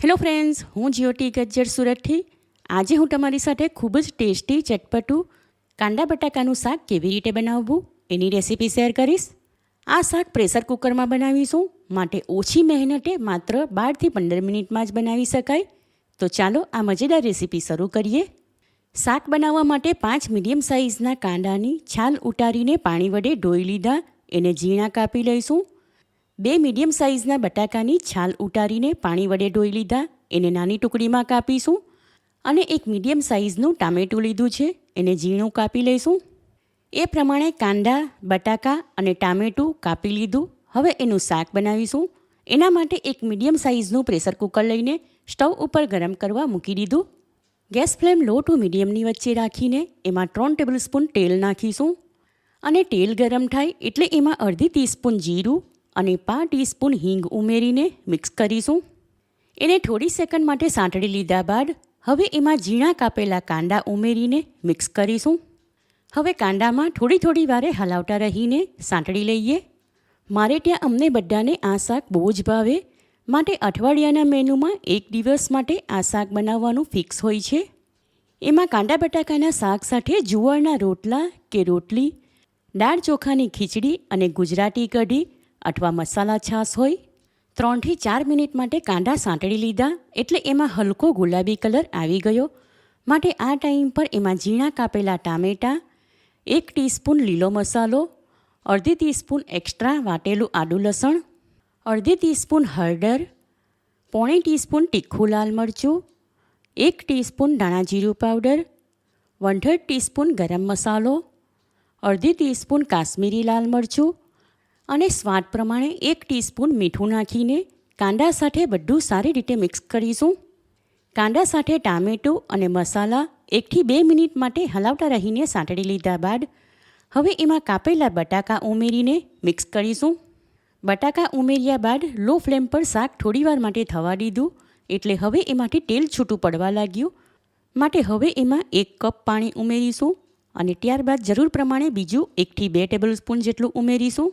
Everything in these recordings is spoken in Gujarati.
હેલો ફ્રેન્ડ્સ હું જ્યોતિ ગજ્જર સુરતથી. આજે હું તમારી સાથે ખૂબ જ ટેસ્ટી ચટપટું કાંદા બટાકાનું શાક કેવી રીતે બનાવવું એની રેસીપી શેર કરીશ. આ શાક પ્રેશર કુકરમાં બનાવીશું, માટે ઓછી મહેનતે માત્ર બારથી પંદર મિનિટમાં જ બનાવી શકાય. તો ચાલો આ મજેદાર રેસીપી શરૂ કરીએ. શાક બનાવવા માટે પાંચ મીડિયમ સાઇઝના કાંદાની છાલ ઉતારીને પાણી વડે ધોઈ લીધા, એને ઝીણા કાપી લઈશું. બે મીડિયમ સાઇઝના બટાકાની છાલ ઉતારીને પાણી વડે ધોઈ લીધા. એને નાની ટુકડીમાં કાપીશું અને એક મીડિયમ સાઇઝનું ટામેટું લીધું છે. એને ઝીણું કાપી લઈશું. એ પ્રમાણે કાંદા, બટાકા અને ટામેટું કાપી લીધું. હવે એનું શાક બનાવીશું. એના માટે એક મીડિયમ સાઇઝનું પ્રેશર કુકર લઈને સ્ટવ ઉપર ગરમ કરવા મૂકી દીધું. ગેસ ફ્લેમ લો ટુ મીડિયમની વચ્ચે રાખીને એમાં ત્રણ ટેબલ સ્પૂન તેલ નાખીશું. અને તેલ ગરમ થાય એટલે એમાં અડધી ટીસ્પૂન જીરું અને પાંચ ટીસ્પૂન હિંગ ઉમેરીને મિક્સ કરીશું. એને થોડી સેકન્ડ માટે સાંતળી લીધા બાદ હવે એમાં ઝીણા કાપેલા કાંદા ઉમેરીને મિક્સ કરીશું. હવે કાંદામાં થોડી થોડી વારે હલાવતા રહીને સાંતળી લઈએ. મારે ત્યાં અમને બધાને આ શાક બહુ જ ભાવે. માટે અઠવાડિયાના મેનુમાં એક દિવસ માટે આ શાક બનાવવાનું ફિક્સ હોય છે. એમાં કાંદા બટાકાના શાક સાથે જુવારના રોટલા કે રોટલી, દાળ ચોખાની ખીચડી અને ગુજરાતી કઢી અથવા મસાલા છાશ હોય, ત્રણથી ચાર મિનિટ માટે કાંદા સાંતળી લીધા એટલે એમાં હલકો ગુલાબી કલર આવી ગયો. માટે આ ટાઈમ પર એમાં ઝીણા કાપેલા ટામેટાં, એક ટીસ્પૂન લીલો મસાલો, અડધી ટીસ્પૂન એક્સ્ટ્રા વાટેલું આદું લસણ, અડધી ટીસ્પૂન હળદર, પોણી ટીસ્પૂન તીખું લાલ મરચું, એક ટીસ્પૂન ધાણા જીરું પાવડર વન થર્ડ ટીસ્પૂન ગરમ મસાલો, અડધી ટીસ્પૂન કાશ્મીરી લાલ મરચું અને સ્વાદ પ્રમાણે એક ટીસ્પૂન મીઠું નાખીને કાંદા સાથે બધું સારી રીતે મિક્સ કરીશું. કાંદા સાથે ટામેટું અને મસાલા એકથી બે મિનિટ માટે હલાવતા રહીને સાંતળી લીધા બાદ હવે એમાં કાપેલા બટાકા ઉમેરીને મિક્સ કરીશું. બટાકા ઉમેર્યા બાદ લો ફ્લેમ પર શાક થોડીવાર માટે થવા દીધું, એટલે હવે એમાંથી તેલ છૂટું પડવા લાગ્યું. માટે હવે એમાં એક કપ પાણી ઉમેરીશું અને ત્યારબાદ જરૂર પ્રમાણે બીજું એકથી બે ટેબલ સ્પૂન જેટલું ઉમેરીશું.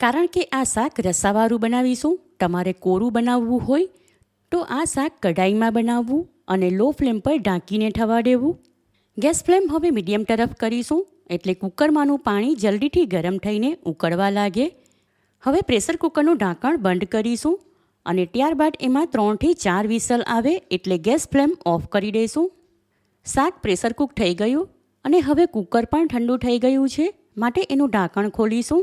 કારણ કે આ શાક રસાવાળું બનાવીશું, તમારે કોરું બનાવવું હોય તો આ શાક કઢાઈમાં બનાવવું અને લો ફ્લેમ પર ઢાંકીને થવા દેવું. ગેસ ફ્લેમ હવે મીડિયમ તરફ કરીશું, એટલે કુકરમાંનું પાણી જલ્દીથી ગરમ થઈને ઉકળવા લાગે. હવે પ્રેશર કુકરનું ઢાંકણ બંધ કરીશું અને ત્યારબાદ એમાં ત્રણથી ચાર વિસલ આવે એટલે ગેસ ફ્લેમ ઓફ કરી દઈશું. શાક પ્રેશર કુક થઈ ગયું અને હવે કુકર પણ ઠંડુ થઈ ગયું છે, માટે એનું ઢાંકણ ખોલીશું.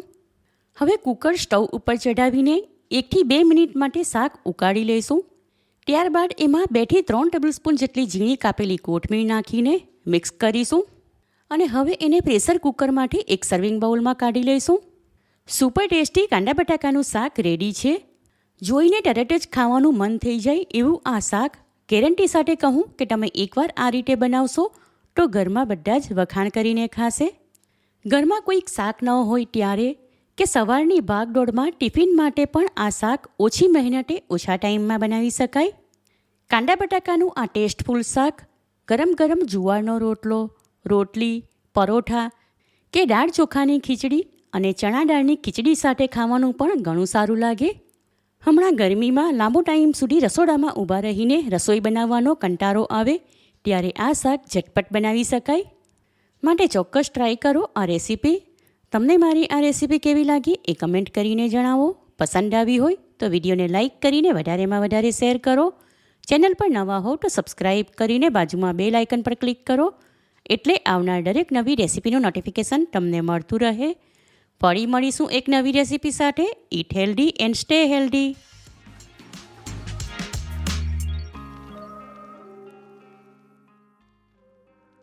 હવે કુકર સ્ટવ ઉપર ચઢાવીને એકથી બે મિનિટ માટે શાક ઉકાળી લઈશું. ત્યારબાદ એમાં બેથી ત્રણ ટેબલસ્પૂન જેટલી ઝીણી કાપેલી કોથમીર નાખીને મિક્સ કરીશું અને હવે એને પ્રેશર કુકરમાંથી એક સર્વિંગ બાઉલમાં કાઢી લઈશું. સુપર ટેસ્ટી કાંદા બટાકાનું શાક રેડી છે. જોઈને તરત જ ખાવાનું મન થઈ જાય એવું આ શાક. ગેરંટી સાથે કહું કે તમે એકવાર આ રીતે બનાવશો તો ઘરમાં બધા જ વખાણ કરીને ખાશે. ઘરમાં કોઈક શાક ન હોય ત્યારે કે સવારની ભાગદોડમાં ટિફિન માટે પણ આ શાક ઓછી મહેનતે ઓછા ટાઈમમાં બનાવી શકાય? કાંદા બટાકાનું આ ટેસ્ટફુલ શાક? ગરમ ગરમ જુવારનો રોટલો, રોટલી, પરોઠા કે દાળ ચોખાની ખીચડી અને ચણા દાળની ખીચડી સાથે ખાવાનું પણ ઘણું સારું લાગે? હમણાં ગરમીમાં લાંબો ટાઈમ સુધી રસોડામાં ઊભા રહીને રસોઈ બનાવવાનો કંટારો આવે ત્યારે આ શાક ઝટપટ બનાવી શકાય? માટે ચોક્કસ ટ્રાય કરો આ રેસીપી. તમને મારી આ રેસીપી કેવી લાગી એ કમેન્ટ કરીને જણાવો. પસંદ આવી હોય તો વિડીયોને લાઇક કરીને વધારેમાં વધારે શેર કરો. ચેનલ પર નવા હો તો સબસ્ક્રાઇબ કરીને બાજુમાં બે લાઇકન પર ક્લિક કરો. એટલે આવનાર દરેક નવી રેસીપીનું નોટિફિકેશન તમને મળતું રહે. ફરી મળીશું એક નવી રેસીપી સાથે. Eat healthy and stay healthy.